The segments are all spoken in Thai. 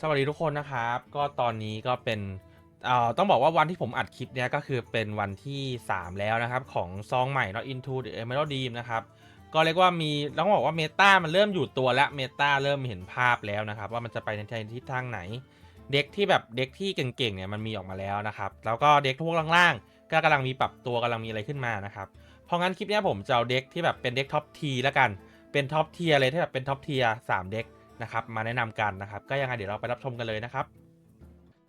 สวัสดีทุกคนนะครับ ก็ตอนนี้ก็เป็นเอ่อต้องบอกว่าวันที่ผมอัดคลิปเนี้ยก็คือเป็นวันที่ 3 แล้วนะครับ ของซองใหม่ Not Into the Emerald Dream นะครับ ก็เรียกว่ามีต้องบอกว่าเมตามันเริ่มอยู่ตัวแล้วเมตาเริ่มเห็นภาพแล้วนะครับ ว่ามันจะไปในทิศทางไหน เด็กที่แบบเด็กที่เก่งๆเนี่ยมันมีออกมาแล้วนะครับ แล้วก็เด็กพวกล่างๆ ก็กำลังมีปรับตัวกำลังมีอะไรขึ้นมานะครับเพราะงั้นคลิปเนี้ยผมจะเอาเด็กที่แบบเป็นเด็กท็อปทีแล้วกันเป็นท็อปเทียเลยที่แบบเป็นท็อปเทียสามเด็ก นะครับมาแนะนำกันนะครับ ก็ยังไงเดี๋ยวเราไปรับชมกันเลยนะครับ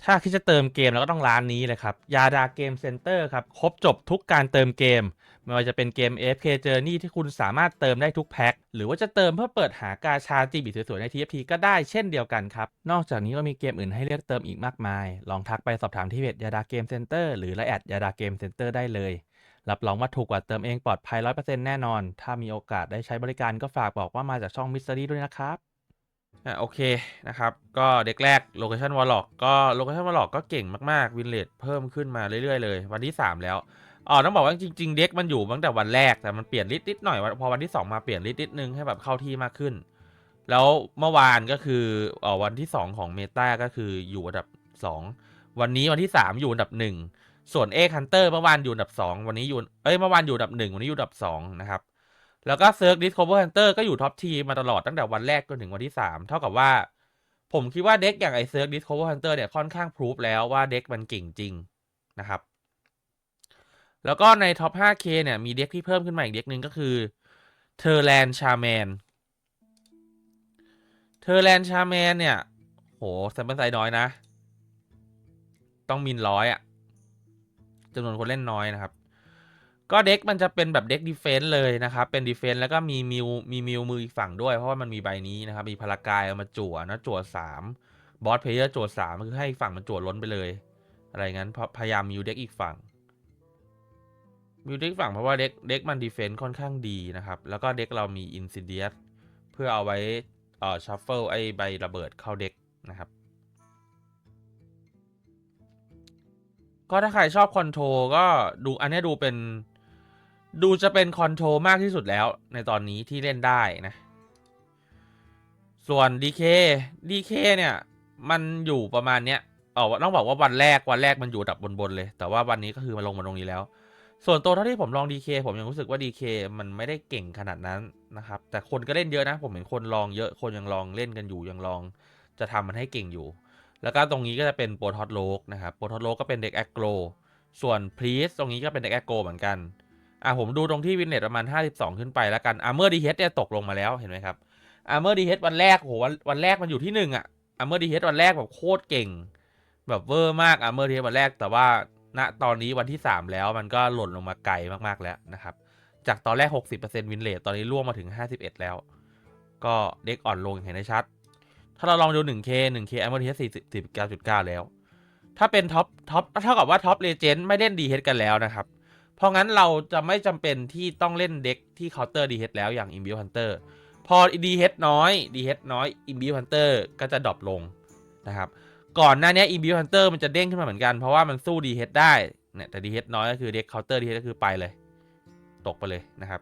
ถ้าคิดจะเติมเกมแล้วก็ต้องร้านนี้เลยครับยาดาเกมเซ็นเตอร์ครับครบจบทุกการเติมเกม ไม่ว่าจะเป็นเกม AFK Journey ที่คุณสามารถเติมได้ทุกแพ็คหรือว่าจะเติมเพื่อเปิดหากาชาจีบีสวยๆใน TFT ก็ได้เช่นเดียวกันครับ นอกจากนี้ก็มีเกมอื่นให้เลือกเติมอีกมากมาย ลองทักไปสอบถามที่เพจยาดาเกมเซ็นเตอร์หรือไลน์แอดยาดาเกมเซ็นเตอร์ได้เลยรับรองว่าถูกกว่าเติมเองปลอดภัย 100%แน่นอน ถ้ามีโอกาสได้ใช้บริการก็ฝากบอกว่ามาจากช่องมิส t ต r y ด้วยนะครับ อะโอเคนะครับ ก็เด็กแรกโลเคชันวอลล็อกก็โลเคชันวอลล็อกก็เก่งมากๆวินเลดเพิ่มขึ้นมาเรื่อยๆเลยวันที่ 3 แล้วอ๋อต้องบอกว่าจริงๆเด็กมันอยู่ตั้งแต่วันแรกแต่มันเปลี่ยนลิตนิดหน่อยพอวันที่ 2 มาเปลี่ยนลิตนิดนึงให้แบบเข้าที่มากขึ้น แล้วเมื่อวานก็คืออ๋อวันที่ 2 ของเมตาก็คืออยู่อันดับ 2 วันนี้วันที่ 3 อยู่อันดับ 1 ส่วนเอ็กฮันเตอร์เมื่อวานอยู่อันดับ 2 วันนี้อยู่เอ้ยเมื่อวานอยู่อันดับ 1 วันนี้อยู่อันดับ2นะครับ แล้วก็เซิร์ฟดิส c ค v เ r อร์ฮันเตอร์ก็อยู่ท็อปทีมาตลอดตั้งแต่วันแรกจนถึงวันที่ 3 เท่ากับว่า ผมคิดว่าเด็กอย่างไอเซิร์ฟดิส c ค v เ r อร์ฮันเตอร์เนี่ยค่อนข้างพรูฟแล้วว่าเด็กมันเก่งจริงนะครับ แล้วก็ในท็อป 5K เนี่ยมีเด็กที่เพิ่มขึ้นมาอีกเด็กหนึ่งก็คือเทอร์แลนชาแมนเทอร์แลนชาแมนเนี่ย โหแซมเปิลไซน้อยนะ ต้องมินร้อยอะจำนวนคนเล่นน้อยนะครับ ก็เด็กมันจะเป็นแบบเด็กดีเฟนส์เลยนะครับ เป็นดีเฟนส์แล้วก็มีมิวมีมิวมืออีกฝั่งด้วย เพราะว่ามันมีใบนี้นะครับ มีพลากายเอามาจั่วนะจั่วสามบอสเพลเยอร์จั่วสามคือให้ฝั่งมันจั่วล้นไปเลย อะไรงั้นเพราะพยายามมิวเด็กอีกฝั่งมิวเด็กฝั่งเพราะว่าเด็กเด็กมันดีเฟนส์ค่อนข้างดีนะครับ แล้วก็เด็กเรามีอินซิเดียสเพื่อเอาไว้เอ่อชัฟเฟิลไอใบระเบิดเข้าเด็กนะครับก็ถ้าใครชอบคอนโทรก็ดูอันนี้ดูเป็น ดูจะเป็นคอนโทรมากที่สุดแล้ว ในตอนนี้ที่เล่นได้นะ ส่วน DK DK เนี่ย มันอยู่ประมาณเนี้ยเออต้องบอกว่าวันแรกวันแรกมันอยู่ดับบนๆเลย แต่ว่าวันนี้ก็คือมาลงมาตรงนี้แล้ว ส่วนตัวเท่าที่ผมลอง DK ผมยังรู้สึกว่า DK มันไม่ได้เก่งขนาดนั้นนะครับ แต่คนก็เล่นเยอะนะ ผมเห็นคนลองเยอะคนยังลองเล่นกันอยู่ยังลอง จะทำมันให้เก่งอยู่ แล้วก็ตรงนี้ก็จะเป็นโปรทอตโลกนะครับโปรทอตโลกก็เป็นเด็กแอคโกรส่วนพรีสตรงนี้ก็เป็นเด็กแอคโกรเหมือนกัน อะผมดูตรงที่วินเนตประมาณ 52 ขึ้นไปแล้วกันอาร์เมอร์ดีเฮดเนี่ยตกลงมาแล้วเห็นไหมครับอาร์เมอร์ดีเฮดวันแรกโหวันวันแรกมันอยู่ที่หนึ่งอะอาร์เมอร์ดีเฮดวันแรกแบบโคตรเก่ง แบบเวอร์มากอาร์เมอร์ดีเฮดวันแรก แต่ว่าณตอนนี้วันที่ 3 แล้วมันก็หล่นลงมาไกลมากๆแล้วนะครับ จากตอนแรก 60%วินเลทตอนนี้ร่วงมาถึง 51 แล้ว ก็เด็กอ่อนลงอย่างเห็นได้ชัด ถ้าเราลองดู 1K 1K อาร์เมอร์ดีเฮด49.9 แล้ว ถ้าเป็นท็อปท็อปเท่ากับว่าท็อปเลเจนด์ไม่เล่นดีเฮดกันแล้วนะครับ เพราะงั้นเราจะไม่จำเป็นที่ต้องเล่นเด็กที่เคาน์เตอร์ดีเฮดแล้วอย่าง i m b u e Hunter พอดีเฮดน้อยดีเฮดน้อย i m b u e Hunter ก็จะดรอปลงนะครับก่อนหน้านี้ i m b u e Hunter มันจะเด้งขึ้นมาเหมือนกัน เพราะว่ามันสู้ดีเฮดได้เนี่ยแต่ดีเฮดน้อยก็คือเด็กเคาน์เตอร์ดีเฮดก็คือไปเลย ตกไปเลยนะครับ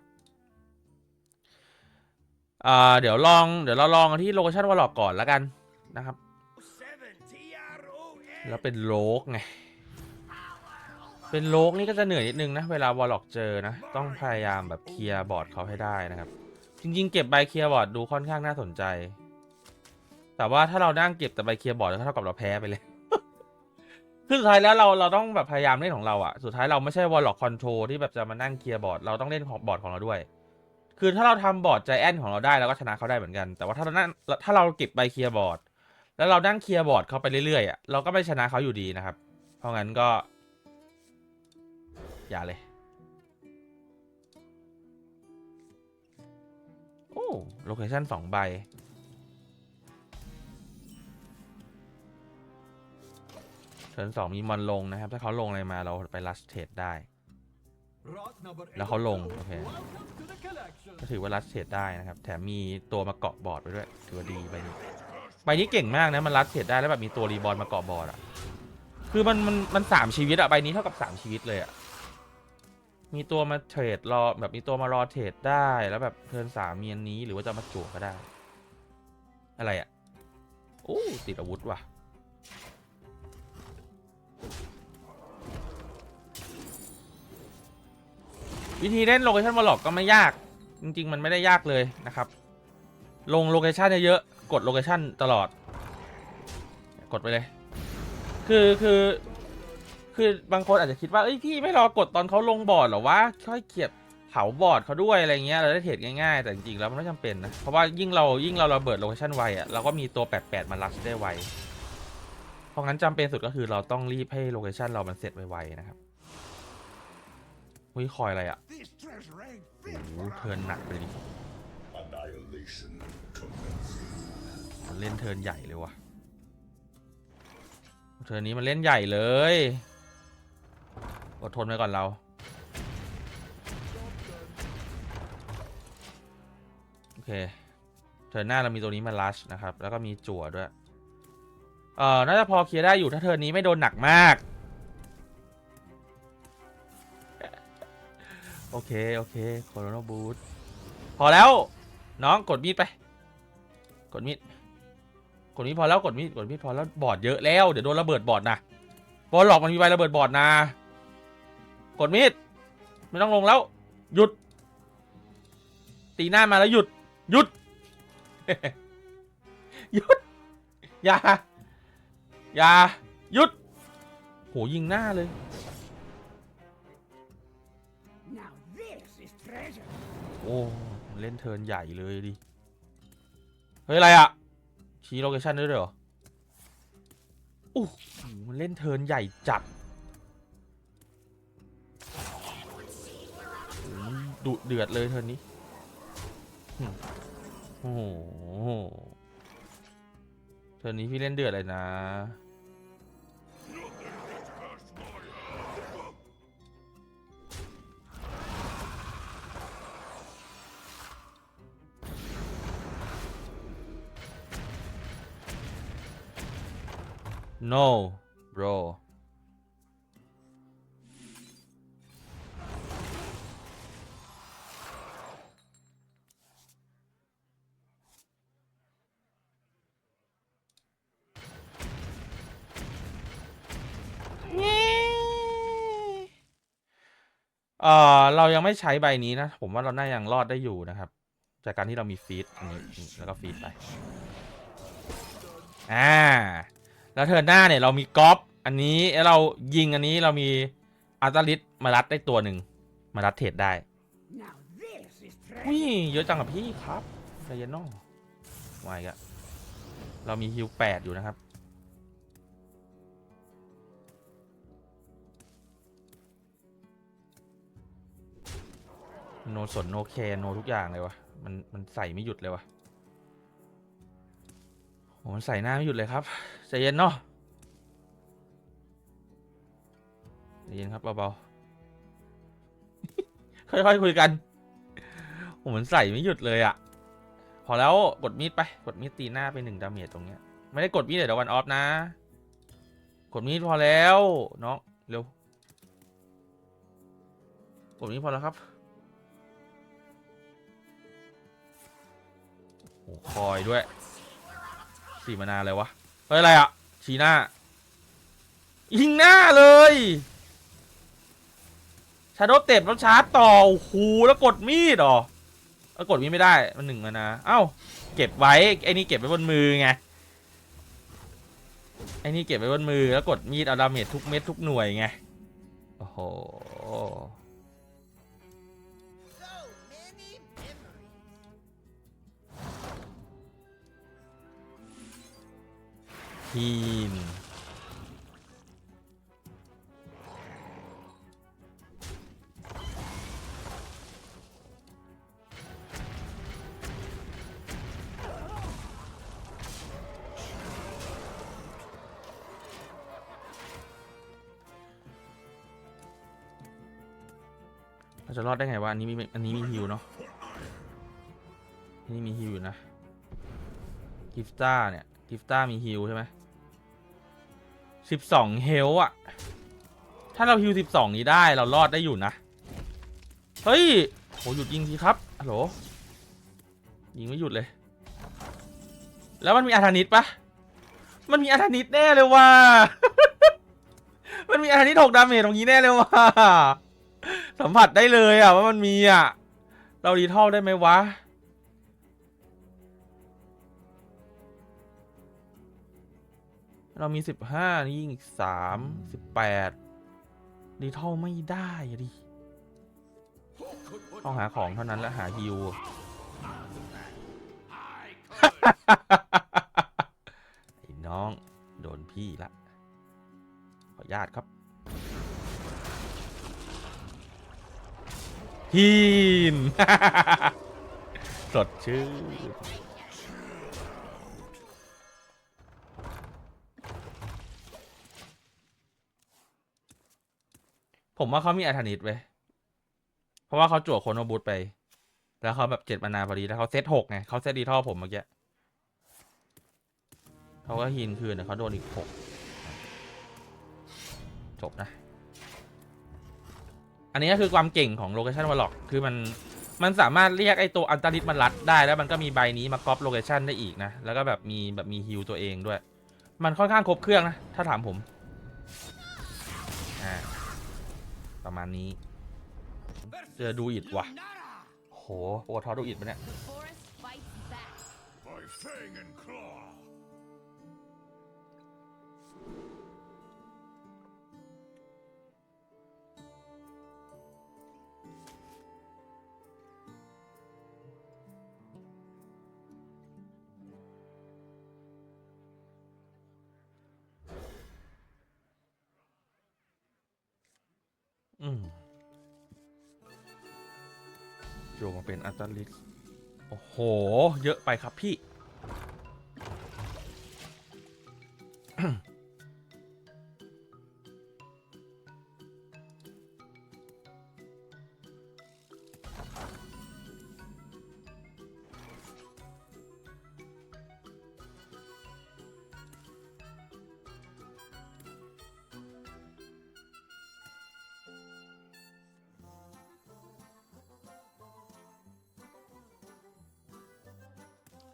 อ่าเดี๋ยวลองเดี๋ยวเราลองที่โลเคชั่นวอลล็อกก่อนแล้วกันนะครับ แล้วเป็นโลกไง เป็นโลกนี่ก็จะเหนื่อยนิดนึงนะเวลาวอลล็อกเจอนะ ต้องพยายามแบบเคลียร์บอร์ดเขาให้ได้นะครับ จริง ๆ เก็บใบเคลียร์บอร์ดดูค่อนข้างน่าสนใจ แต่ว่าถ้าเรานั่งเก็บแต่ใบเคลียร์บอร์ดก็เท่ากับเราแพ้ไปเลยคือสุดท้ายแล้วเราเราต้องแบบพยายามเล่นของเราอะสุดท้ายเราไม่ใช่วอลล็อกคอนโทรที่แบบจะมานั่งเคลียร์บอร์ดเราต้องเล่นของบอร์ดของเราด้วย คือถ้าเราทำบอร์ดใจแอนของเราได้เราก็ชนะเขาได้เหมือนกัน แต่ว่าถ้าเรานั่งถ้าเราเก็บใบเคลียร์บอร์ดแล้วเรานั่งเคลียร์บอร์ดเขาไปเรื่อยๆอะเราก็ไม่ชนะเขาอยู่ดีนะครับ เพราะงั้นก็ อย่าเลย โอ้โลเคชั่นสองใบ เทิร์นสองมีมอนลงนะครับ ถ้าเขาลงอะไรมาเราไปลัสเทดได้ แล้วเขาลง โอเค ก็ถือว่าลัสเทดได้นะครับ แถมมีตัวมาเกาะบอร์ดไว้ด้วย ถือว่าดีใบนี้ใบนี้เก่งมากนะ มันลัดเทรดได้แล้วแบบมีตัวรีบอลมาเกาะบอร์ดอะ คือมันมันมันสามชีวิตอะใบนี้เท่ากับสามชีวิตเลยอะ มีตัวมาเทรดรอแบบมีตัวมารอเทรดได้แล้วแบบเทินสามเมีอันนี้หรือว่าจะมาจั่วก็ได้ อะไรอะโอ้ติดอาวุธว่ะวิธีเล่นโลเคชันวอลล็อกก็ไม่ยาก จริง ๆ มันไม่ได้ยากเลยนะครับ ลงโลเคชันเยอะๆกดโลเคชันตลอด กดไปเลย คือคือ คือบางคนอาจจะคิดว่าเอ้ยพี่ไม่รอกดตอนเขาลงบอร์ดหรอวะค่อยเกียบเผาบอร์ดเขาด้วยอะไรเงี้ยเราได้เทรดง่ายๆ แต่จริงๆแล้วมันไม่จำเป็นนะ เพราะว่ายิ่งเรายิ่งเราระเบิดโลเคชันไวอะเราก็มีตัว 88 มาลัชได้ไว เพราะงั้นจำเป็นสุดก็คือเราต้องรีบให้โลเคชันเรามันเสร็จไวๆนะครับอุ้ยคอยอะไรอะโอ้โหเทินหนักเลยดิ Annihilation commences. มันเล่นเทินใหญ่เลยวะเทินนี้มันเล่นใหญ่เลย อดทนไปก่อนเรา โอเค เทิร์นหน้าเรามีตัวนี้มาลัชนะครับ แล้วก็มีจั่วด้วย เอ่อ น่าจะพอเคลียร์ได้อยู่ถ้าเทิร์นนี้ไม่โดนหนักมาก โอเค โอเคโคโรนาบูทพอแล้ว น้องกดมีดไป กดมีดกดมีดพอแล้วกดมีดกดมีดพอแล้วบอดเยอะแล้ว เดี๋ยวโดนระเบิดบอดนะบอลหลอกมันมีใบระเบิดบอดนะ กดมีดไม่ต้องลงแล้ว หยุด ตีหน้ามาแล้วหยุด หยุด หยุด อย่า อย่า หยุด โหยิงหน้าเลย Now this is treasure. โอ้เล่นเทิร์นใหญ่เลยดิ เฮ้ย อะไรอะชี้โลเคชันด้วยเหรอโอ้โหมันเล่นเทิร์นใหญ่จัด ดุเดือดเลยเทิร์นนี้โอ้โหเทิร์นนี้พี่เล่นเดือดเลยนะ no bro เอ่อเรายังไม่ใช้ใบนี้นะ ผมว่าเราน่ายังรอดได้อยู่นะครับ จากการที่เรามีฟีดนี้แล้วก็ฟีดไป อ่า แล้วเทิร์นหน้าเนี่ยเรามีกอล์ฟอันนี้แล้วเรายิงอันนี้เรามีอัลตาลิสมารัดได้ตัวหนึ่งมารัดเทรดได้ Now this is อุ้ยเยอะจังกับพี่ครับใจเย็นองวายกะเรามีฮิวแปดอยู่นะครับ โนสนโนแคร์โนทุกอย่างเลยวะมันมันใส่ไม่หยุดเลยวะโหมันใส่หน้าไม่หยุดเลยครับใจเย็นเนาะใจเย็นครับเบาๆค่อยๆคุยกันโหมันใส่ไม่หยุดเลยอะพอแล้วกดมีดไปกดมีดตีหน้าไปหนึ่งดาเมจตรงเนี้ยไม่ได้กดมีดเดี๋ยววันออฟนะ กดมีดพอแล้วน้องเร็วกดมีดพอแล้วครับ โอ้คอยด้วยสี่มานาเลยวะ เฮ้ย อะไรอะชี้หน้า ยิงหน้าเลยชาโดเต็บแล้วชาร์จต่อโอ้โหแล้วกดมีดหรอเออกดมีดไม่ได้ มันหนึ่งมานะ เอ้า เก็บไว้ ไอ้นี่เก็บไว้บนมือไง ไอ้นี่เก็บไว้บนมือแล้วกดมีดเอาดาเมจทุกเม็ดทุกหน่วยไง โอ้โห ทีมเราจะรอดได้ไงวะอันนี้มีอันนี้มีฮิวเนาะอันนี่มีฮิวอยู่นะกิฟต้าเนี่ยกิฟต้ามีฮิวใช่ไหม สิบสองเฮลอะถ้าเราฮิวสิบสองนี้ได้เรารอดได้อยู่นะ เฮ้ยโหหยุดยิงทีครับฮัลโหลยิงไม่หยุดเลย แล้วมันมีอาธานิตปะมันมีอาถรรพ์แน่เลยว่ะมันมีอาถรรพ์หกดาเมจตรงนี้แน่เลยว่ะสัมผัสได้เลยอะว่ามันมีอะ เราดีเท่อได้ไหมวะ เรามีสิบห้านี่ยิงอีกสามสิบแปดดีท่อไม่ได้อะดิต้องหาของเท่านั้นแล้วหาฮิวไอ้น้องโดนพี่ละ ขออนุญาตครับฮีนสดชื่น ผมว่าเขามีอัธนิตเว้ยเพราะว่าเขาจั่วโคนโนบูทไป แล้วเขาแบบเจ็ดมานาพอดีแล้วเขาเซตหกไงเขาเซตดีท่อผมเมื่อกี้เขาก็ฮีนคืนแต่เขาโดนอีกหกจบนะ อันนี้ก็คือความเก่งของโลเคชันวอลล็อกคือมันมันสามารถเรียกไอตัวอันตาริสมันรัดได้แล้วมันก็มีใบนี้มาก๊อปโลเคชันได้อีกนะ แล้วก็แบบมีแบบมีฮิลตัวเองด้วย มันค่อนข้างครบเครื่องนะ ถ้าถามผม ประมาณนี้ เจอดูอิดว่ะ โหโอทอดูอิดปะเนี่ย The forest fights back. By fang and claw. อืมโยงมาเป็นอัตาลิสโอ้โห เยอะไปครับพี่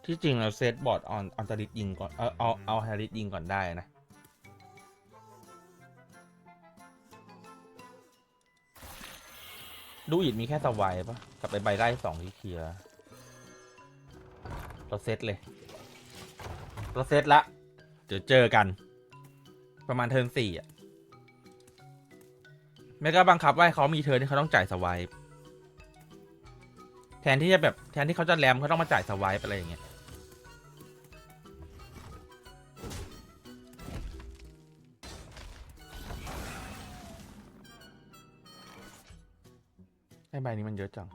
ที่จริงเราเซตบอร์ดออนอัลตาลิสยิงก่อน เอาเอาเอาฮาริสยิงก่อนได้นะ ดูอิดมีแค่สวายปะกับไปใบไล่สองที่เคลียร์เราเซตเลยเราเซตละ เดี๋ยวเจอกัน ประมาณเทิร์นสี่อะไม่ก็บังคับว่าเขามีเทิร์นที่เขาต้องจ่ายสวายแทนที่จะแบบแทนที่เขาจะแรมเขาต้องมาจ่ายสวายไปอะไรอย่างเงี้ย ไอ้ใบนี้มันเยอะจัง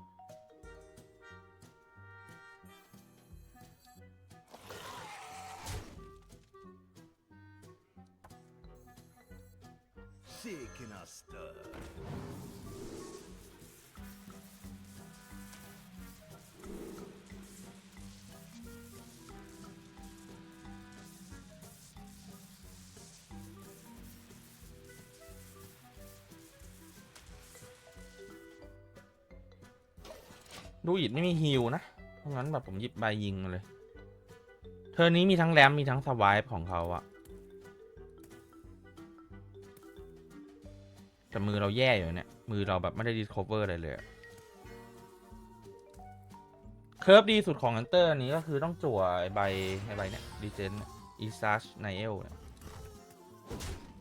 Seeking a stir. ดูอิดไม่มีฮิลนะเพราะงั้นแบบผมหยิบใบยิงมาเลยเทอนี้มีทั้งแรมมีทั้งสวายของเขาอะแต่มือเราแย่อยู่เนี่ย มือเราแบบไม่ได้ดีคอเวอร์อะไรเลยเคิร์ฟดีสุดของอันเตอร์อันนี้ก็คือต้องจั่วใบไอ้ใบเนี่ยดีเจนอีซัชไนเอล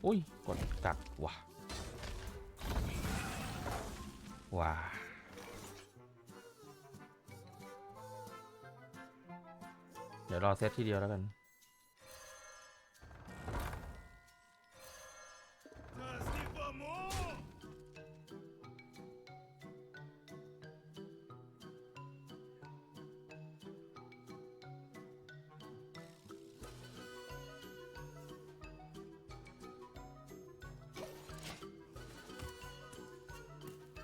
อุ้ย กดกัดว่ะว้า เดี๋ยวรอเซตทีเดียวแล้วกัน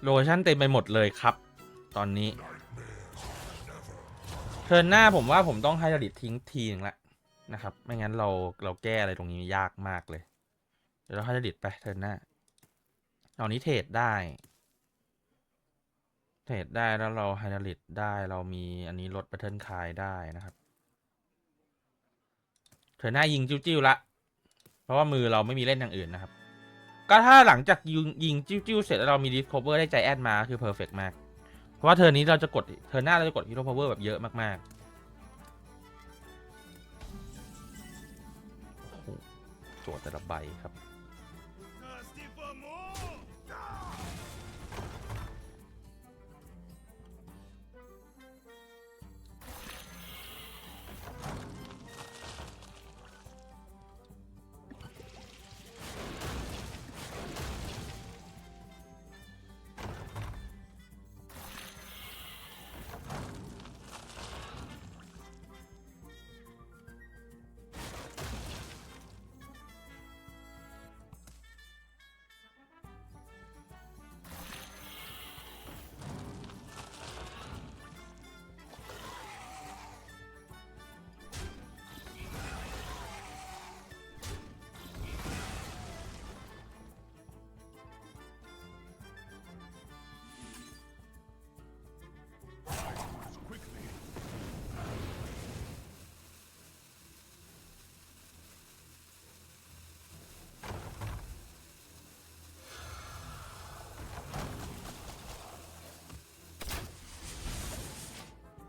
โลชั่นเต็มไปหมดเลยครับ ตอนนี้ ทิร์นหน้าผมว่าผมต้องให้ดดิตทิ้งทีนึงละนะครับ ไม่งั้นเราเราแก้อะไรตรงนี้ยากมากเลย เดี๋ยวเราให้ดดิตไปเทิร์นหน้าตอนนี้เทรดได้เทรดได้แล้วเราไฮดริตได้เรามีอันนี้ลดแพทเทิร์นคายได้นะครับเธอหน้ายิงจิ้วๆละเพราะว่ามือเราไม่มีเล่นอย่างอื่นนะครับ ก็ถ้าหลังจากยิงยิงจิ้วๆเสร็จแล้วเรามีดิสโคเวอร์ได้ใจแอดมาคือเพอร์เฟกมาก เพราะว่าเธอนี้เราจะกดเธอหน้าเราจะกดฮีโร่พาวเวอร์แบบเยอะมากๆโอ้โหโจทย์แต่ละใบครับ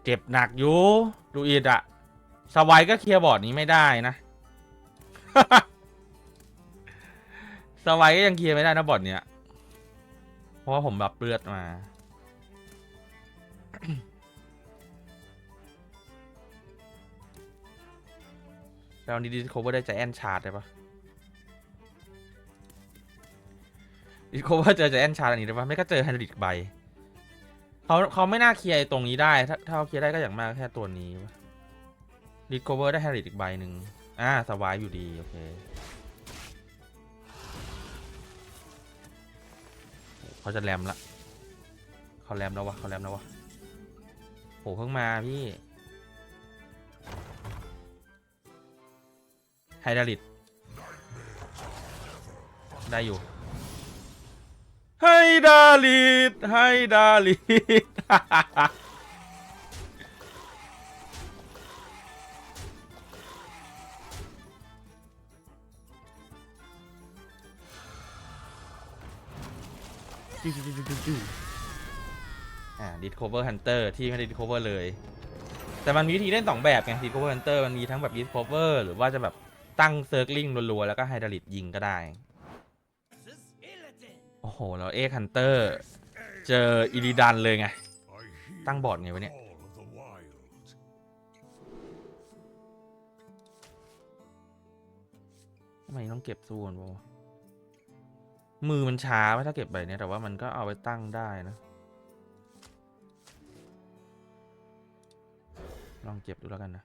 เจ็บหนักอยู่ดูอีดอะสวายก็เคลียร์บอร์ดนี้ไม่ได้นะ สวายก็ยังเคลียร์ไม่ได้นะบอร์ดเนี้ย เพราะว่าผมรับเลือดมาเราดีดีโคเวอร์ได้ใจแอนชาร์ดได้ปะดีโคเวอร์เจอใจแอนชาร์ดอันนี้ได้ปะไม่ก็เจอฮันดิกใบ เขาเขาไม่น่าเคลียร์ตรงนี้ได้ ถ้าถ้าเขาเคลียร์ได้ก็อย่างมากแค่ตัวนี้รีคอเวอร์ได้แฮร์ริตอีกใบหนึ่งอ่าสวายอยู่ดี โอเคเขาจะแรมละเขาแรมแล้ววะเขาแรมแล้ววะโหเพิ่งมาพี่ไฮดาริตได้อยู่ ให้ดาลิดให้ดาลิดอ่าดิสโคเวอร์ฮันเตอร์ที่ไม่ได้ดิสโคเวอร์เลย แต่มันมีวิธีเล่นสองแบบไงดิสโคเวอร์ฮันเตอร์มันมีทั้งแบบดิสโคเวอร์หรือว่าจะแบบตั้งเซิร์กลิงรัวๆแล้วก็ไฮดาลิดยิงก็ได้ โอ้โห แล้วเอ็กฮันเตอร์ เจออิริดันเลยไง ตั้งบอร์ดไงวะเนี่ย ทำไมต้องเก็บสู้กันวะมือมันช้าไหมถ้าเก็บใบเนี้ยแต่ว่ามันก็เอาไปตั้งได้นะ ลองเก็บดูแล้วกันนะ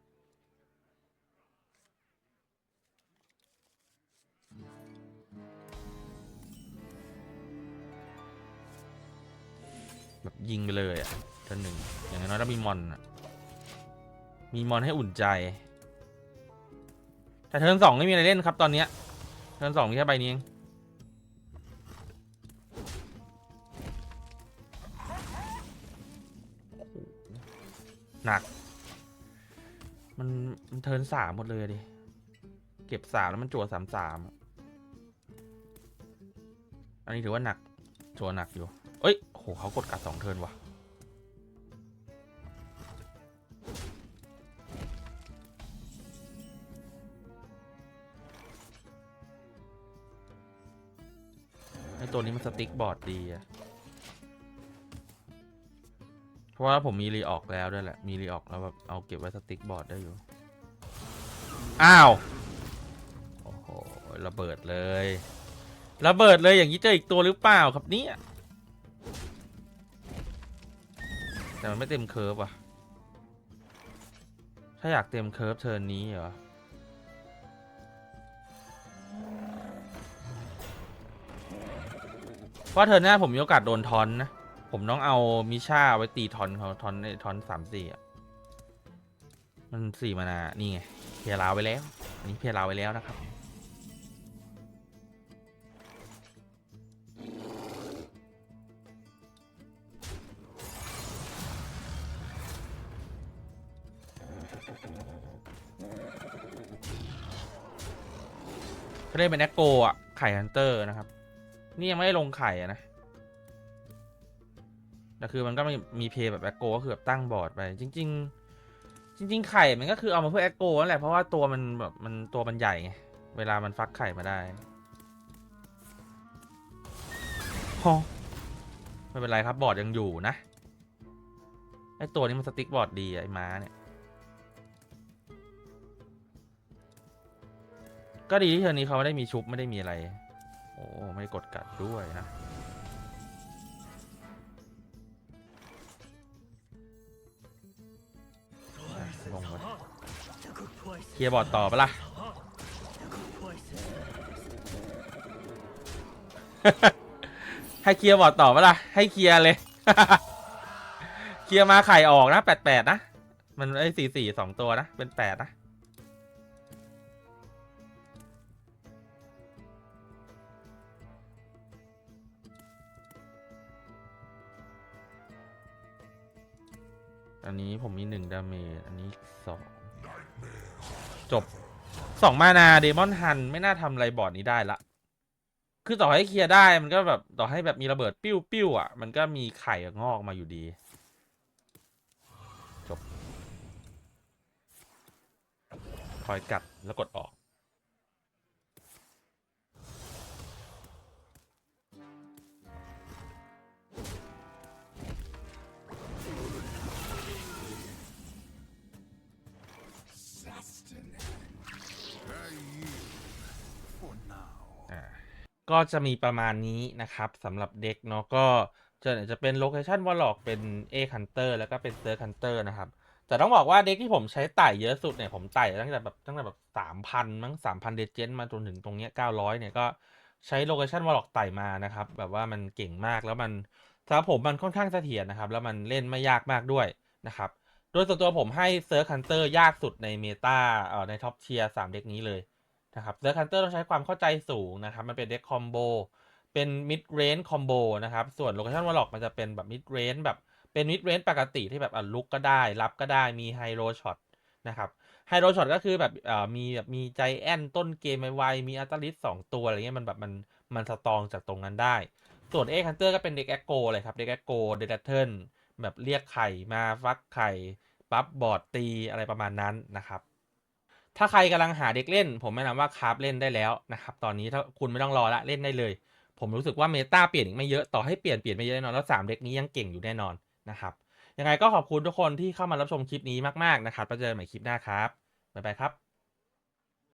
แบบยิงไปเลยอะเทิร์นหนึ่งอย่างน้อยต้องมีมอนอะมีมอนให้อุ่นใจ แต่เทิร์นสองไม่มีอะไรเล่นครับตอนเนี้ยเทิร์นสองแค่ใบนี้เองหนัก มันมันเทิร์นสามหมดเลยดิ เก็บสามแล้วมันจั่วสามสามอันนี้ถือว่าหนักจั่วหนักอยู่ เอ้ย หเขากดกัดสองเทินว่ะ ไอตัวนี้มันสติ๊กบอร์ดดีอะเพราะว่าผมมีรีออกแล้วด้วยแหละ มีรีออกแล้วแบบเอาเก็บไว้สติ๊กบอร์ดได้อยู่ อ้าว โอ้โห ระเบิดเลย ระเบิดเลยอย่างนี้เจออีกตัวหรือเปล่าครับเนี่ย แต่มันไม่เต็มเคิร์ฟอะถ้าอยากเต็มเคิร์ฟเทิร์นนี้เหรอ เพราะเธอหน้าผมมีโอกาสโดนทอนนะ ผมต้องเอามิชาไว้ตีทอนเขาทอนทอนสามสี่อะ มันสี่มานา นี่ไง เพียราวไว้แล้ว อันนี้เพียราวไว้แล้วนะครับ เขาเรียกเป็นแอคโกอะ ไข่ฮันเตอร์นะครับ นี่ยังไม่ได้ลงไข่อะนะ แต่คือมันก็มีมีเพย์แบบแอคโกก็คือแบบตั้งบอร์ดไป จริง ๆ จริง ๆ ไข่มันก็คือเอามาเพื่อแอคโกนั่นแหละเพราะว่าตัวมันแบบมันตัวมันใหญ่ไง เวลามันฟักไข่มาได้ฮอไม่เป็นไรครับบอร์ดยังอยู่นะไอตัวนี้มันสติ๊กบอร์ดดีอะไอม้าเนี่ย ก็ดีที่เทอร์นี้เขาไม่ได้มีชุบไม่ได้มีอะไร โอ้ไม่กดกัดด้วยนะลงไปเคลียร์บอร์ดต่อปะล่ะให้เคลียร์บอร์ดต่อปะล่ะให้เคลียร์เลย เคลียร์มาไข่ออกนะแปดแปดนะ มันไอ้สี่สี่สองตัวนะ เป็นแปดนะ อันนี้ผมมีหนึ่งดาเมจ อันนี้สองจบสองมานาเดมอนฮัน ไม่น่าทำไรบอร์ดนี้ได้ละ คือต่อให้เคลียร์ได้มันก็แบบต่อให้แบบมีระเบิดปิ้วปิ้วอะ มันก็มีไข่งอกมาอยู่ดี จบ คอยกัดแล้วกดออก ก็จะมีประมาณนี้นะครับสำหรับเด็กเนาะก็จะจะเป็นโลเคชันวอลล็อกเป็นเอคันเตอร์แล้วก็เป็นเซอร์คันเตอร์นะครับแต่ต้องบอกว่าเด็กที่ผมใช้ไต่เยอะสุดเนี่ยผมไต่ตั้งแต่แบบตั้งแต่แบบสามพันมั้งสามพันเดเจนมาจนถึงตรงเนี้ยเก้าร้อยเนี่ยก็ใช้โลเคชันวอลล็อกไต่มานะครับ แบบว่ามันเก่งมากแล้วมันสำหรับผมมันค่อนข้างเสถียรนะครับ แล้วมันเล่นไม่ยากมากด้วยนะครับ โดยส่วนตัวผมให้เซอร์ฟคันเตอร์ยากสุดในเมตาเอ่อในท็อปเทียร์สามเด็กนี้เลย นะครับเซอร์คันเตอร์ต้องใช้ความเข้าใจสูงนะครับ มันเป็นเด็กคอมโบเป็นมิดเรน g ์คอมโบนะครับ ส่วนโลเคชั่นวอลล็อกมันจะเป็นแบบมิดเรน g ์แบบเป็นมิดเรน g ์ปกติที่แบบอะลุกก็ได้ รับก็ได้มีไฮโ o ช็อตนะครับไฮโ o ช็อตก็คือแบบเอ่อมีแบบมีใจแอนต้นเกมไวมีอัลตาลิสสองตัวอะไรเงี้ยมันแบบมันมันสตองจากตรงนั้นได้ ส่วนเอ็กคันเตอร์ก็เป็นเด็กแอคโกเลยครับเด็กแอคโกเดดเทิลแบบเรียกไข่มาฟักไข่ปั๊บบอร์ดตีอะไรประมาณนั้นนะครับ ถ้าใครกำลังหาเด็กเล่น ผมแนะนำว่าคราฟเล่นได้แล้วนะครับ ตอนนี้ถ้าคุณไม่ต้องรอละเล่นได้เลย ผมรู้สึกว่าเมตาเปลี่ยนอีกไม่เยอะต่อให้เปลี่ยนเปลี่ยนไม่เยอะแน่นอนแล้วสามเด็กนี้ยังเก่งอยู่แน่นอนนะครับยังไงก็ขอบคุณทุกคนที่เข้ามารับชมคลิปนี้มากๆนะครับแล้วเจอกันใหม่คลิปหน้าครับบ๊ายบายครับ